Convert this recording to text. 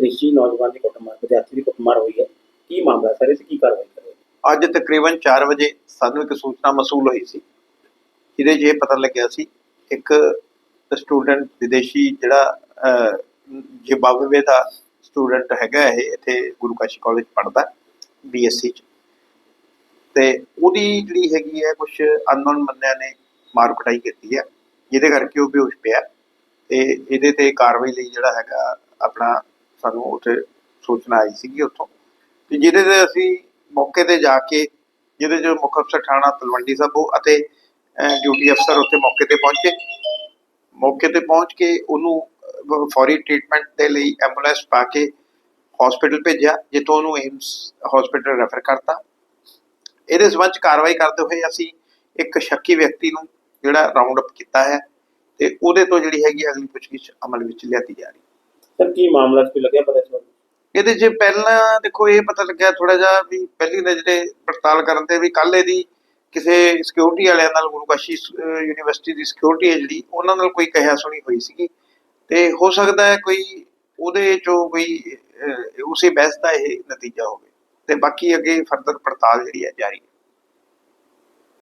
ਵਿਦੇਸ਼ੀ ਨੌਜਵਾਨ ਦੀ ਕੁੱਟਮਾਰ, ਵਿਦਿਆਰਥੀ ਦੀ ਕੁੱਟਮਾਰ ਹੋਈ ਹੈ। ਕੀ ਮਾਮਲਾ ਸਰ? ਇਸ ਕੀ ਕਾਰਵਾਈ ਕਰੋਗੇ ਅੱਜ ਤਕਰੀਬਨ 4 ਵਜੇ ਸਾਨੂੰ ਇੱਕ ਸੂਚਨਾ ਮਸੂਲ ਹੋਈ ਸੀ। ਜਿਹਦੇ 'ਚ ਇਹ ਪਤਾ ਲੱਗਿਆ ਸੀ, ਇੱਕ ਸਟੂਡੈਂਟ ਵਿਦੇਸ਼ੀ ਜਿਹੜਾ ਜ਼ਿੰਬਾਬਵੇ ਦਾ ਸਟੂਡੈਂਟ ਹੈਗਾ ਇਹ, ਇੱਥੇ ਗੁਰੂ ਕਾਸ਼ੀ ਕਾਲਜ ਪੜ੍ਹਦਾ ਬੀਐਸਸੀ ਚ। ਤੇ ਉਹਦੀ ਜਿਹੜੀ ਹੈਗੀ ਹੈ ਕੁਝ ਅਨਨੋਨ ਬੰਦਿਆਂ ਨੇ ਮਾਰ ਕੁਟਾਈ ਕੀਤੀ ਹੈ। ਜਿਹਦੇ ਕਰਕੇ ਉਹ ਬੇਹੋਸ਼ ਪਿਆ। ਤੇ ਇਹਦੇ ਤੇ ਕਾਰਵਾਈ ਲਈ ਜਿਹੜਾ ਹੈਗਾ, ਆਪਣਾ ਸਾਨੂੰ ਉੱਥੇ ਸੂਚਨਾ ਆਈ ਸੀਗੀ ਉੱਥੋਂ। ਤੇ ਜਿਹਦੇ ਤੇ ਅਸੀਂ ਮੌਕੇ ਤੇ ਜਾ ਕੇ ਜਿਹਦੇ ਚ ਮੁੱਖ ਅਫਸਰ ਥਾਣਾ ਤਲਵੰਡੀ ਸਾਬੋ ਅਤੇ ਡਿਊਟੀ ਅਫਸਰ ਉੱਥੇ ਮੌਕੇ ਤੇ ਪਹੁੰਚੇ। ਮੌਕੇ ਤੇ ਪਹੁੰਚ ਕੇ ਉਹਨੂੰ ਅਹ, ਫੌਰੀ ਟ੍ਰੀਟਮੈਂਟ ਦੇ ਲਈ ਐਂਬੂਲੈਂਸ ਪਾ ਕੇ ਹਸਪੀਟਲ ਭੇਜਿਆ ਜਿੱਥੋਂ ਉਹਨੂੰ ਏਮਸ ਹਸਪੀਟਲ ਰੈਫਰ ਕਰਤਾ। ਇਹਦੇ ਸਬੰਧ ਕਾਰਵਾਈ ਕਰਦੇ ਹੋਏ ਅਸੀਂ ਇੱਕ ਸ਼ੱਕੀ ਵਿਅਕਤੀ ਨੂੰ ਜਿਹੜਾ ਰਾਉਂਡ ਅਪ ਕੀਤਾ ਹੈ ਤੇ ਉਹਦੇ ਤੋਂ ਜਿਹੜੀ ਹੈਗੀ ਅਗਲੀ ਪੁੱਛਗਿੱਛ ਅਮਲ ਵਿੱਚ ਲਿਆਤੀ ਜਾ ਰਹੀ ਹੈ। ਸਰ, ਕੀ ਮਾਮਲਾ ਸੀ? ਲੱਗਿਆ ਪਤਾ ਚੱਲ ਇਹਦੇ 'ਚ ਪਹਿਲਾਂ ਦੇਖੋ, ਇਹ ਪਤਾ ਲੱਗਿਆ ਥੋੜਾ ਜਿਹਾ ਵੀ ਪਹਿਲੀ ਨਜ਼ਰੇ ਪੜਤਾਲ ਕਰਨ ਤੇ ਵੀ ਕੱਲ ਇਹਦੀ ਕਿਸੇ ਸਿਕਿਉਰਿਟੀ ਵਾਲਿਆਂ ਨਾਲ, ਗੁਰੂ ਯੂਨੀਵਰਸਿਟੀ ਦੀ ਸਿਕਿਉਰਿਟੀ ਹੈ ਜਿਹੜੀ, ਉਹਨਾਂ ਨਾਲ ਕੋਈ ਕਹਿਆ ਸੁਣੀ ਹੋਈ ਸੀਗੀ। ਤੇ ਹੋ ਸਕਦਾ ਹੈ ਕੋਈ ਉਹਦੇ ਚੋਂ ਕੋਈ ਉਸੇ ਬਹਿਸ ਦਾ ਇਹ ਨਤੀਜਾ ਹੋਵੇ। ਤੇ ਬਾਕੀ ਅੱਗੇ ਫਰਦਰ ਪੜਤਾਲ ਜਿਹੜੀ ਹੈ ਜਾਰੀ